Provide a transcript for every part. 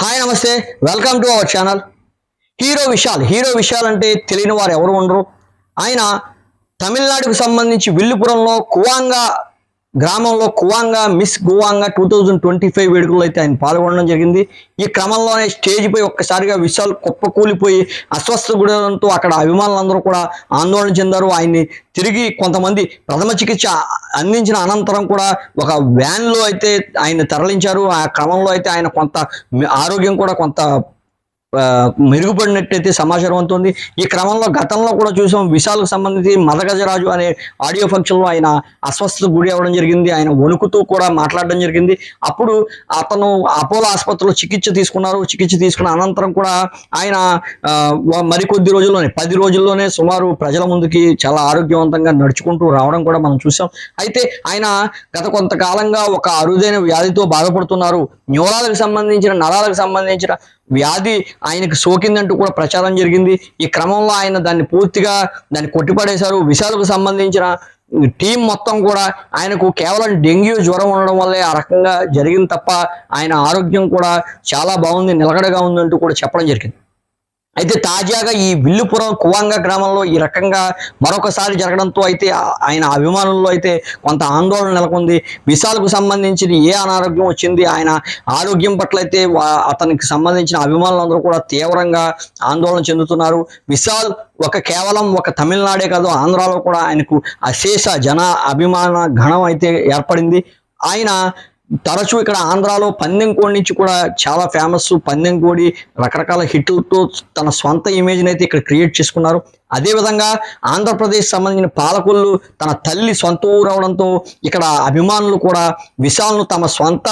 Hi నమస్తే. Welcome to our channel. Hero Vishal. Hero Vishal అంటే తెలియని వారు ఎవరు ఉండరు. ఆయన తమిళనాడుకు సంబంధించి విల్లుపురంలో కువాంగా గ్రామంలో కువాంగా మిస్ గువాంగా టూ థౌజండ్ ట్వంటీ ఫైవ్ వేడుకల్లో అయితే ఆయన పాల్గొనడం జరిగింది. ఈ క్రమంలోనే స్టేజ్పై ఒక్కసారిగా విశాల్ కుప్పకూలిపోయి అస్వస్థ గుడంతో అక్కడ అభిమానులందరూ కూడా ఆందోళన చెందారు. ఆయన్ని తిరిగి కొంతమంది ప్రథమ చికిత్స అందించిన అనంతరం కూడా ఒక వ్యాన్లో అయితే ఆయన తరలించారు. ఆ క్రమంలో అయితే ఆయన కొంత ఆరోగ్యం కూడా కొంత మెరుగుపడినట్టయితే సమాచారం అవుతుంది ఈ క్రమంలో గతంలో కూడా చూసాం విశాల్కు సంబంధించి మదగజరాజు అనే ఆడియో ఫంక్షన్లో ఆయన అస్వస్థత గురి అవ్వడం జరిగింది. ఆయన వణుకుతూ కూడా మాట్లాడడం జరిగింది. అప్పుడు అతను అపోలో ఆసుపత్రిలో చికిత్స తీసుకున్నారు. చికిత్స తీసుకున్న అనంతరం కూడా ఆయన మరికొద్ది రోజుల్లోనే పది రోజుల్లోనే సుమారు ప్రజల ముందుకి చాలా ఆరోగ్యవంతంగా నడుచుకుంటూ రావడం కూడా మనం చూసాం. అయితే ఆయన గత కొంతకాలంగా ఒక అరుదైన వ్యాధితో బాధపడుతున్నారు. న్యూరాలకు సంబంధించిన నరాలకు సంబంధించిన వ్యాధి ఆయనకు సోకిందంటూ కూడా ప్రచారం జరిగింది. ఈ క్రమంలో ఆయన దాన్ని పూర్తిగా దాన్ని కొట్టిపడేశారు. విశాలకు సంబంధించిన టీం మొత్తం కూడా ఆయనకు కేవలం డెంగ్యూ జ్వరం ఉండడం వల్లే ఆ రకంగా జరిగింది తప్ప ఆయన ఆరోగ్యం కూడా చాలా బాగుంది నిలకడగా ఉందంటూ కూడా చెప్పడం జరిగింది. అయితే తాజాగా ఈ విల్లుపురం కువాంగ గ్రామంలో ఈ రకంగా మరొకసారి జరగడంతో అయితే ఆయన అభిమానుల్లో అయితే కొంత ఆందోళన నెలకొంది. విశాల్కు సంబంధించిన ఏ అనారోగ్యం వచ్చింది ఆయన ఆరోగ్యం పట్ల అయితే అతనికి సంబంధించిన అభిమానులందరూ కూడా తీవ్రంగా ఆందోళన చెందుతున్నారు. విశాల్ ఒక కేవలం ఒక తమిళనాడే కాదు ఆంధ్రాలో కూడా ఆయనకు అశేష జన అభిమాన గణం అయితే ఏర్పడింది. ఆయన తరచూ ఇక్కడ ఆంధ్రాలో పందెం కోడి నుంచి కూడా చాలా ఫేమస్ పందెం కోడి రకరకాల హిట్లతో తన సొంత ఇమేజ్ని అయితే ఇక్కడ క్రియేట్ చేసుకున్నారు. అదేవిధంగా ఆంధ్రప్రదేశ్ సంబంధించిన పాలకులు తన తల్లి సొంత ఊరు అవడంతో ఇక్కడ అభిమానులు కూడా విశాల్ను తమ సొంత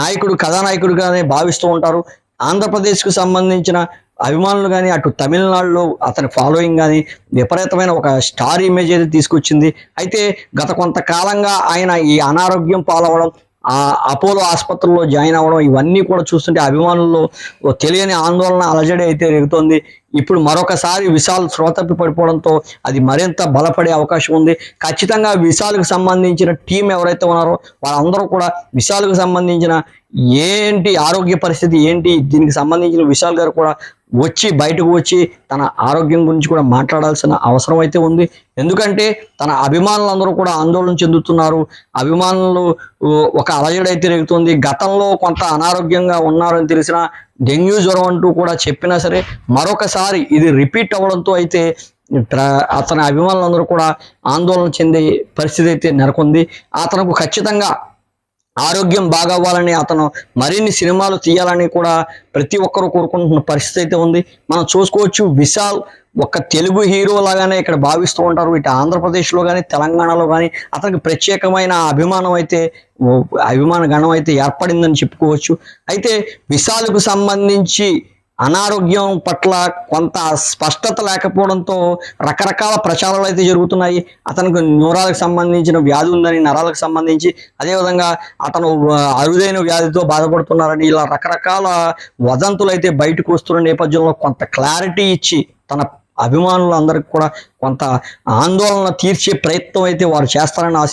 నాయకుడు కథానాయకుడిగానే భావిస్తూ ఉంటారు. ఆంధ్రప్రదేశ్కు సంబంధించిన అభిమానులు కానీ అటు తమిళనాడులో అతని ఫాలోయింగ్ కానీ విపరీతమైన ఒక స్టార్ ఇమేజ్ అయితే తీసుకొచ్చింది. అయితే గత కొంతకాలంగా ఆయన ఈ అనారోగ్యం పాలవడం ఆ అపోలో ఆసుపత్రిలో జాయిన్ అవ్వడం ఇవన్నీ కూడా చూస్తుంటే అభిమానుల్లో ఓ తెలియని ఆందోళన అలజడి అయితే రేగుతోంది ఇప్పుడు మరొకసారి విశాల్ శ్రోతప్పి పడిపోవడంతో అది మరింత బలపడే అవకాశం ఉంది. ఖచ్చితంగా విశాల్కు సంబంధించిన టీం ఎవరైతే ఉన్నారో వాళ్ళందరూ కూడా విశాల్కు సంబంధించిన ఏంటి ఆరోగ్య పరిస్థితి ఏంటి దీనికి సంబంధించిన విశాల్ గారు కూడా వచ్చి బయటకు వచ్చి తన ఆరోగ్యం గురించి కూడా మాట్లాడాల్సిన అవసరం అయితే ఉంది. ఎందుకంటే తన అభిమానులందరూ కూడా ఆందోళన చెందుతున్నారు. అభిమానులు ఒక అలజడైతే అయితే రేగుతుంది గతంలో కొంత అనారోగ్యంగా ఉన్నారని తెలిసిన డెంగ్యూ జ్వరం అంటూ కూడా చెప్పినా సరే మరొకసారి ఇది రిపీట్ అవ్వడంతో అయితే అతని అభిమానులందరూ కూడా ఆందోళన చెందే పరిస్థితి అయితే నెలకొంది. అతనకు ఖచ్చితంగా ఆరోగ్యం బాగవ్వాలని అతను మరిన్ని సినిమాలు తీయాలని కూడా ప్రతి ఒక్కరూ కోరుకుంటున్న పరిస్థితి అయితే ఉంది. మనం చూసుకోవచ్చు విశాల్ ఒక తెలుగు హీరో లాగానే ఇక్కడ భావిస్తూ ఉంటారు. ఇటు ఆంధ్రప్రదేశ్లో కానీ తెలంగాణలో కానీ అతనికి ప్రత్యేకమైన అభిమానం అయితే అభిమాన గణం అయితే ఏర్పడిందని చెప్పుకోవచ్చు. అయితే విశాల్కు సంబంధించి అనారోగ్యం పట్ల కొంత స్పష్టత లేకపోవడంతో రకరకాల ప్రచారాలు అయితే జరుగుతున్నాయి. అతనికి న్యూరాలకు సంబంధించిన వ్యాధి ఉందని నరాలకు సంబంధించి అదేవిధంగా అతను అరుదైన వ్యాధితో బాధపడుతున్నారని ఇలా రకరకాల వదంతులు అయితే బయటకు వస్తున్న నేపథ్యంలో కొంత క్లారిటీ ఇచ్చి తన అభిమానులందరికీ కూడా కొంత ఆందోళన తీర్చే ప్రయత్నం అయితే వారు చేస్తారని ఆశ